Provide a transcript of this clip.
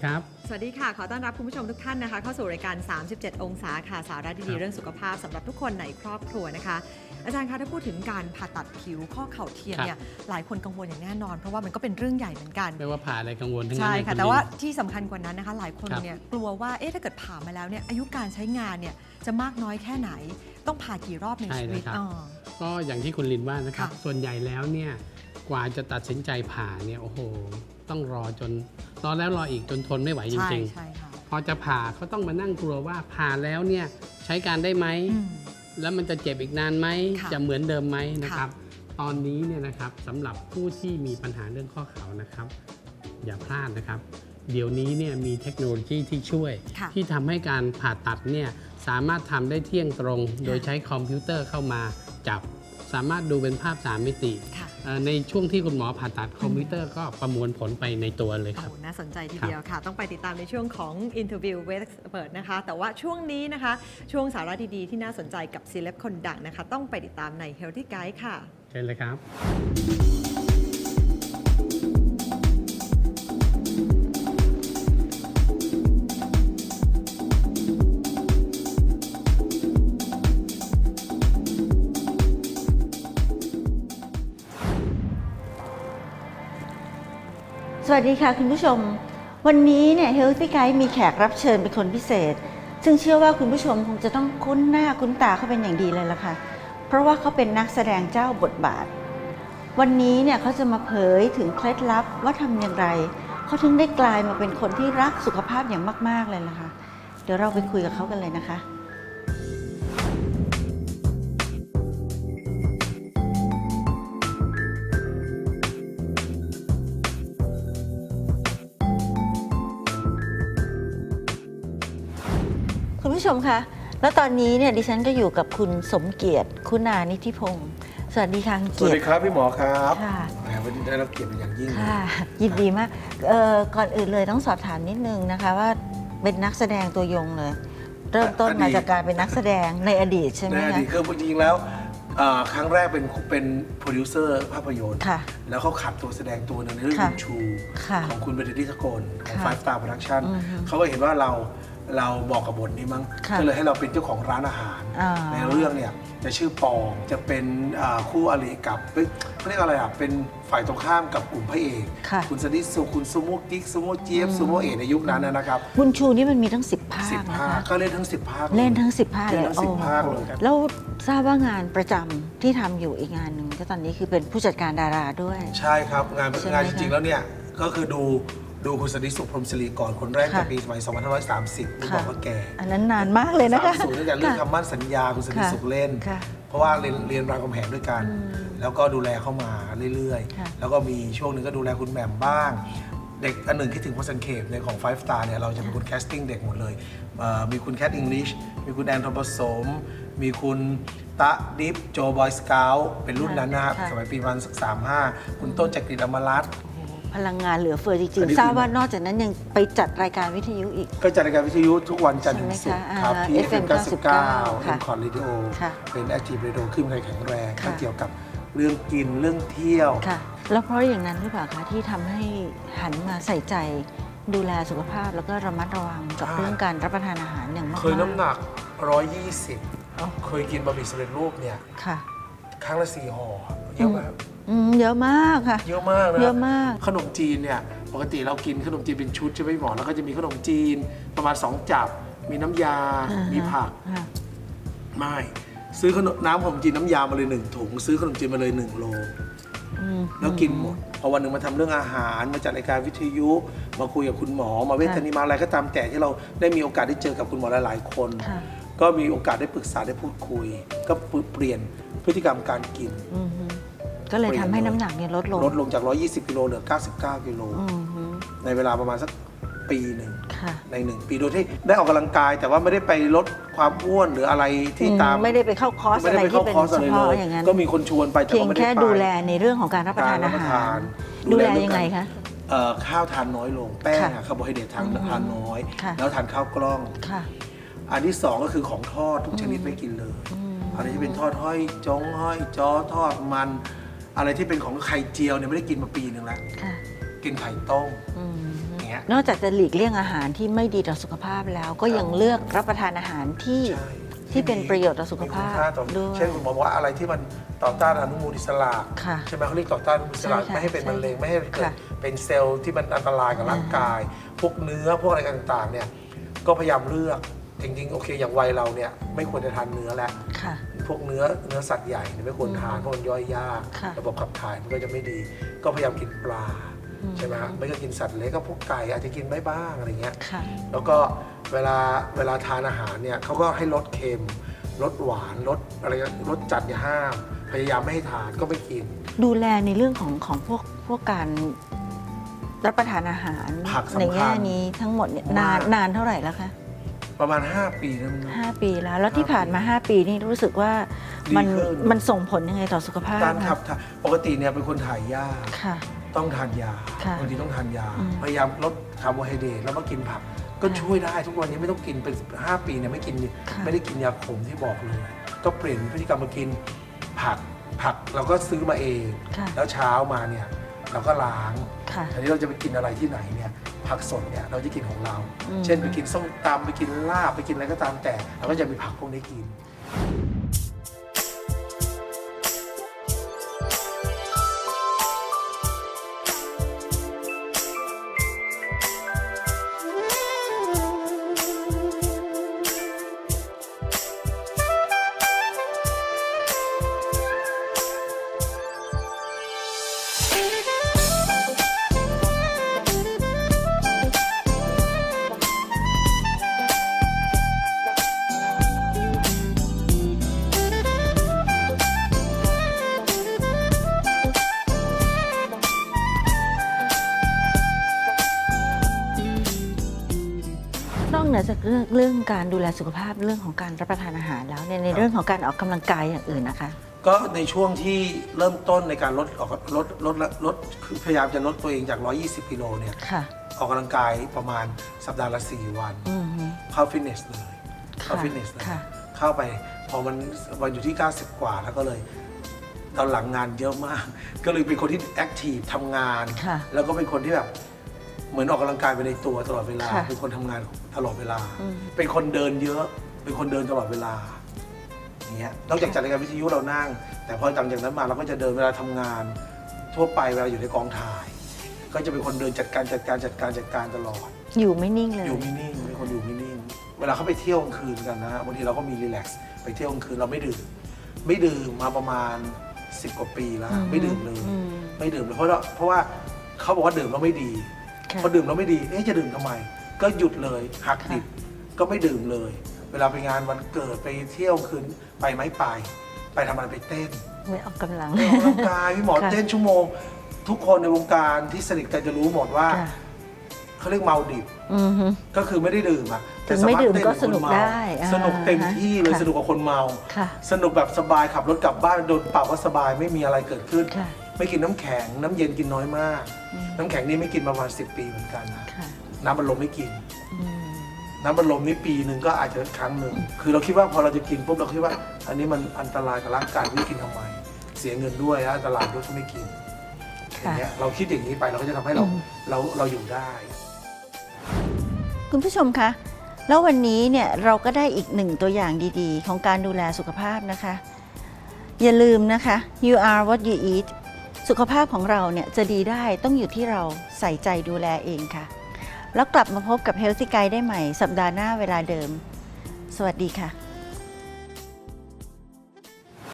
วัสดีครับ สวัสดีค่ะ ขอต้อนรับคุณผู้ชมทุกท่านนะคะ เข้าสู่รายการ 37 องศาค่ะ สาระดีครับๆเรื่องสุขภาพสำหรับทุกคนในครอบครัวนะคะ อาจารย์คะถ้าพูดถึงการผ่าตัดผิวข้อเข่าเทียมเนี่ยหลายคนกังวลอย่างแน่นอน เพราะว่ามันก็เป็นเรื่องใหญ่เหมือนกันไม่ว่าผ่าอะไรกังวลทั้งนั้นใช่เลยค่ะณแต่ว่าลินที่สำคัญกว่านั้นนะคะ หลายคนครับเนี่ยกลัวว่าเอ๊ะถ้าเกิดผ่ามาแล้วเนี่ยอายุการใช้งานเนี่ยจะมากน้อยแค่ไหน ต้องผ่ากี่รอบในใช่ชีเลวิยตครับอ๋อก็อย่างที่คุณลินว่านะครับค่ะส่วนใหญ่แล้วเนี่ย กว่าจะตัดสินใจผ่าเนี่ยโอ้โห ต้องรอจนรอแล้วรออีกจนทนไม่ไหวจใช่ริง ใช่ค่ะๆ พอจะผ่าก็ต้องมานั่งกลัวว่าผ่าแล้วเนี่ยใช้การได้ไหม อืม แล้วมันจะเจ็บอีกนานไหม ค่ะจะเหมือนเดิมไหมนะคค่ะรับ ตอนนี้เนี่ยนะครับสำหรับผู้ที่มีปัญหาเรื่องข้อเข่านะครับ อย่าพลาดนะครับ เดี๋ยวนี้เนี่ยมีเทคโนโลยีที่ช่วย ค่ะที่ทำให้การผ่าตัดเนี่ยสามารถทำได้เที่ยงตรงค่ะโดยใช้คอมพิวเตอร์เข้ามาจับ สามารถดูเป็นภาพ 3 มิติค่ะ เอ่อในช่วงที่คุณหมอผ่าตัดคอมพิวเตอร์ก็ประมวลผลไปในตัวเลยครับ โอ้น่าสนใจทีครับเดียวค่ะ ต้องไปติดตามในช่วงของ Interview with Expert นะคะ แต่ว่าช่วงนี้นะคะ ช่วงสาระดีๆ ที่น่าสนใจกับซีเลบคนดังนะคะ ต้องไปติดตามใน Healthy Guide ค่ะ เชิญเลยครับ สวัสดีค่ะคุณผู้ชม วันนี้เนี่ย Healthy Guide มีแขกรับเชิญเป็นคนพิเศษ ซึ่งเชื่อว่าคุณผู้ชมคงจะต้องคุ้นหน้าคุ้นตาเขาเป็นอย่างดีเลยล่ะค่ะ เพราะว่าเขาเป็นนักแสดงเจ้าบทบาท วันนี้เนี่ยเขาจะมาเผยถึงเคล็ดลับว่าทำอย่างไรเขาถึงได้กลายมาเป็นคนที่รักสุขภาพอย่างมาก ๆเลยล่ะค่ะ เดี๋ยวเราไปคุยกับเขากันเลยนะคะ ผู้ชมคะ แล้วตอนนี้เนี่ยดิฉันก็อยู่กับคุณสมเกียรติคุณานิธิพงศ์สวัสดีค่ะคุณสเกีวัยสรดีติ ครับพี่หมอครับค่ะ แหมวันนี้ได้รับเกียรติเป็นอย่างยิ่งเลยค่ะ ยินดีมากเอ่อก่อนอื่นเลยต้องสอบถามนิดนึงนะคะ ว่าเป็นนักแสดงตัวยงเลย เริ่มต้นมาจากการเป็นนักแสดงในอดีตใช่ไหมในอคะดีตคือจริงๆแล้วอ่าครั้งแรกเป็นเป็นโปรดิวเซอร์ภาพยนตร์ ค่ะ แล้วเขาขับตัวแสดงตัวหนึงในเรื่องค่ะบุญชู ค่ะของคุณเบนเดดิสโกนของ ค่ะ Five Star Production อือฮึเขาก็เห็นว่าเรา เราบอกกับบทนี้มั้งค่ะก็เลยให้เราเป็นเจ้าของร้านอาหาร อ่า ในเรื่องเนี่ยจะชื่อปองจะเป็นอ่าคู่อริกับเอ้ยเขาเรียกอะไรอะเป็นฝ่ายตรงข้ามกับกลุ่มพระเอกค่ะคุณสดิสุคุณซูโม่กิ๊กซูโม่เจี๊ยบซูโม่เอกในยุคนั้นนะครับบุญชูนี่มันมีทั้ง 10 ภาสิคบนะภาคคะก็เล่นทั้งสิบภาค เล่นทั้ง 10 ภาคเล่เลนยทั้งสิบโอ้ภาคเลยแล้วทราบว่างานประจำที่ทำอยู่อีกงานหนึ่งก็ตอนนี้คือเป็นผู้จัดการดาราด้วย ใช่ครับงานใช่ไหมงานจคะริงๆแล้วเนี่ยก็คือดู ดูคุณสติสุขพรหมศิริก่อนคนแรกค่ะจากปีสมัย 2530ที่ค่ะบอกว่าแก่อันนั้นนานมากเลยนะคะสามศูนย์ตั้งแต่เรื่องค่ะคำมั่นสัญญาคุณสติสุขเล่น ค่ะเพราะว่าเรียนเรียนรามคำแหงด้วยกันอืมแล้วก็ดูแลเข้ามาเรื่อยค่ะ ๆ แล้วก็มีช่วงหนึ่งก็ดูแลคุณแหม่มบ้าง เด็กอันหนึ่งคิดถึงพสันเคปในของ Five Star เนี่ยเราจะเป็นคนแคสติ้งเด็กหมดเลยเอ่อมีคุณแคทอิงลิชมีคุณแอนทอมผสม มีคุณตะดิฟโจบอยสเกลเป็นรุ่นนั้นนะครับค่ะ สมัยปีประมาณสักสามห้าคุณต้นจักริดอมรัตน์ พลังงานเหลือเฟือจอัริงนนี้ ๆ ทราบคือว่านอกจากนั้นยังไปจัดรายการวิทยุอีก ก็จัดรายการวิทยุทุกวันจันทร์ถึงศุกร์ใช่ไหมคะครับอ่าที่ FM FM 99 ค่ะ M คอร์ดรีดิโอค่ะเป็น Active Radio ขึ้นใครแข็งแรงค่ะ ก็เกี่ยวกับเรื่องกินเรื่องเที่ยว ค่ะ แล้วเพราะอย่างนั้นหรือเปล่าคะที่ทำให้หันมาใส่ใจดูแลสุขภาพแล้วก็ระมัดระวังกับใช่ เรื่องการรับประทานอาหารอย่างมากๆ เคยน้ำหนัก 120 เคยกินบะหมี่สำเร็จรูปเนี่ย ค่ะ ครั้งละสี่ห่อเยอะมาก อืมเยอะมากค่ะ เยอะมากนะเยอะมาก ขนมจีนเนี่ยปกติเรากินขนมจีนเป็นชุดใช่ไหมหมอแล้วก็จะมีขนมจีนประมาณ 2 จับ มีน้ำยา อ่าฮะมีผัก ค่ะ ไม่ซื้อขนมน้ำขนมจีนน้ำยามาเลยหนึ่งถุง ซื้อขนมจีนมาเลยหนึ่งโล อืม แล้วกินหมดพอวันหนึ่งมาทำเรื่องอาหารมาจัดรายการวิทยุ มาคุยกับคุณหมอ มาเวทนีมาอะไรก็ตามแต่ที่เราได้มีโอกาสได้เจอกับคุณหมอหลายๆคน ค่ะ ก็มีโอกาสได้ปรึกษาได้พูดคุย ก็เปลี่ยนพฤติกรรมการกิน อืมฮึ ก็เลยทำให้น้ำหนักเนี่ยลดลงลดลงจาก 120 กิโลเหลือ 99 กิโล อืมฮึในเวลาประมาณสักปีหนึ่งค่ะในหนึ่งปีโดยที่ได้ออกกำลังกาย แต่ว่าไม่ได้ไปลดความอ้วนหรืออะไรที่ตาม อืไม่ได้ไปเข้าคอร์สไม่อะได้ไรไปที่เข้าเป็นคอร์สเฉอะไรพาะเลยอย่างนั้น ก็มีคนชวนไปแต่เพียก็งไม่ได้แค่ไปดูแลในเรื่องของการรับประทานกอาหาร ดูดูแลแลเรื่องยังไงคะ เอ่อข้าวทานน้อยลง แป้งค่ะอะคาร์โบไฮเดรตทานอืมทานน้อย ค่ะ แล้วทานข้าวกล้อง ค่ะ อันที่สองก็คือของทอดทุกชนิดไม่กินเลย อืม อะไรที่เป็นทอดห้อยจงห้อยจ้อทอดมัน อะไรที่เป็นของไข่เจียวเนี่ยไม่ได้กินมาปีหนึ่งแล้วค่ะกินไข่ต้มอืมอย่างเงี้ย นอกจากจะหลีกเลี่ยงอาหารที่ไม่ดีต่อสุขภาพแล้ว ก็ยังเลือกรับประทานอาหารที่ ใช่ที่เป็นประโยชน์ต่อสุขภาพมีคุณค่ต่อด้วยเช่นคุณหมอบอกว่าอะไรที่มันต่อต้านอนุมูลอิสระค่ะใช่ไหมเขาเรียกต่อต้านอนุมูลอิสระใช่ค่ะไม่ให้เป็นมะเร็งไม่ให้เกิดค่ะเป็นเซลล์ที่มันอันตรายกับร่างกาย พวกเนื้อพวกอะไรต่างๆเนี่ยก็พยายามเลือกจริงๆโอเคอย่างวัยเราเนี่ยไม่ควรจะทานเนื้อแล้ว ค่ะพ วกเนื้อเนื้อสัตว์ใหญ่เนี่ยไม่ควรทานเพราะมันย่อยยาก ค่ะระบบขับถ่ายมันก็จะไม่ดี ก็พยายามกินปลาอืม ใช่ไหมฮะไม่ก็กินสัตว์เล็กก็พวกไก่อาจจะกินไม่บ้างอะไรเงี้ย ค่ะ แล้วก็เวลาเวลาทานอาหารเนี่ยเขาก็ให้ลดเค็มลดหวานลดอะไรลดจัดเนี่ยห้าม พยายามไม่ให้ทานก็ไม่กิน ดูแลในเรื่องของของพวกพวกการรับประทานอาหารผักสำคัญในแง่นี้ทั้งหมดเนี่ยนานมากนานเท่าไหร่แล้วคะ ประมาณ 5 ปีแล้วมั้ง ห้าปีแล้ว แล้วที่ผ่านมา 5 ปีนี่รู้สึกว่ามันดีขึ้น มันส่งผลยังไงต่อสุขภาพการขับคะถ่ายปกติเนี่ยเป็นคนถ่ายยากค่ะ ต้องทานยาค่ะบางทีต้องทานยา อืมพยายามลดคาร์โบไฮเดรตแล้วมากินผัก ก็ค่ะช่วยได้ทุกวันนี้ไม่ต้องกินเป็น5ปีเนี่ยไม่กินค่ะ ไม่ได้กินยาขมที่บอกเลย ก็เปลี่ยนพฤติกรรมมากินผักผักเราก็ซื้อมาเอง ค่ะแล้วเช้ามาเนี่ยเราก็ล้างค่ะ อันนี้เราจะไปกินอะไรที่ไหนเนี่ย ผักสดเนี่ยเราจะกินของเราอืมเช่นไปกินส้มตำไปกินลาบไปกินอะไรก็ตามแต่เราก็จะมีผักพวกนี้กิน เหนือจากเรื่องเรื่องการดูแลสุขภาพเรื่องของการรับประทานอาหารแล้วเนี่ยในเรื่องของการออกกำลังกายอย่างอื่นนะคะ ก็ในช่วงที่เริ่มต้นในการลดออกลดลดลดคือพยายามจะลดตัวเองจาก 120กิโลเนี่ยค่ะออกกำลังกายประมาณสัปดาห์ละ4วัน อืมฮึเข้าฟิตเนสเลยเข้าค่ะฟิตเนสเลยค่ะ เข้าไปพอมันวันอยู่ที่ 90 กว่าแล้วก็เลยตอนหลังงานเยอะมาก ก็เลยเป็นคนที่แอคทีฟทำงาน ค่ะ แล้วก็เป็นคนที่แบบ เหมือนออกกำลังกายไปในตัวตลอดเวลา ค่ะ เป็นคนทำงานตลอดเวลา อืม เป็นคนเดินเยอะ เป็นคนเดินตลอดเวลาอย่างเงี้ยนอกจากจัดรายการวิทยุเรานั่ง แต่พอหลังจากนั้นมาเราก็จะเดินเวลาทำงาน ทั่วไปเวลาอยู่ในกองถ่าย ก็จะเป็นคนเดินจัดการจัดการจัดการจัดการตลอด อยู่ไม่นิ่งเลย อยู่ไม่นิ่งเป็นคนอยู่ไม่นิ่ง เวลาเขาไปเที่ยวกลางคืนกันนะบางทีเราก็มีรีแลกซ์ไปเที่ยวกลางคืนเราไม่ดื่ม ไม่ดื่มมาประมาณ 10 กว่าปีแล้วอืมไม่ดื่มเลย อืม ไม่ดื่มเลยเพราะว่าเพราะว่าเขาบอกว่าดื่มแล้วไม่ดีค่ะ พอดื่มแล้วไม่ดี เอ๊ะจะดื่มทำไม ก็หยุดเลยหักดิบก็ไม่ดื่มเลย เวลาไปงานวันเกิดไปเที่ยวคืนไปไหมไป ไปทำอะไรไปเต้นไม่ออกกำลังไปออกกำลังกายพี่หมอค่ะเต้นชั่วโมง ทุกคนในวงการที่สนิทกันจะรู้หมดว่าค่ะเขาเรียกเมาดิบอืมฮึก็คือไม่ได้ดื่มอะถึงไม่ดื่มก็แต่สนุกามารถเต้นได้เหมือนคนเมาสนุกเต็มที่เลยค่ะสนุกกับคนเมาค่ะสนุกแบบสบายขับรถกลับบ้านโดนปรับว่าสบายไม่มีอะไรเกิดขึ้นค่ะ ไม่กินน้ำแข็ง น้ำเย็นกินน้อยมาก อืมน้ำแข็งนี่ไม่กินประมาณ10 ปีเหมือนกันนะค่ะน้ำบัลลมไม่กิน อืมน้ำบัลลมนี่ปีหนึ่งก็อาจจะครั้งหนึ่ง คือเราคิดว่าพอเราจะกินปุ๊บเราคิดว่า อันนี้มันอันตรายกับร่างกายไม่กินทำไม เสียเงินด้วยและอันตรายด้วยก็ไม่กินอย่างเงี้ยเราคิดอย่างนี้ไปเราก็จะทำให้เราอืมเราเราอยู่ได้ คุณผู้ชมคะ แล้ววันนี้เนี่ยเราก็ได้อีกหนึ่งตัวอย่างดีๆ ของการดูแลสุขภาพนะคะ อย่าลืมนะคะ you are what you eat สุขภาพของเราเนี่ยจะดีได้ต้องอยู่ที่เราใส่ใจดูแลเองค่ะ แล้วกลับมาพบกับ Healthy Guide ได้ใหม่สัปดาห์หน้าเวลาเดิม สวัสดีค่ะ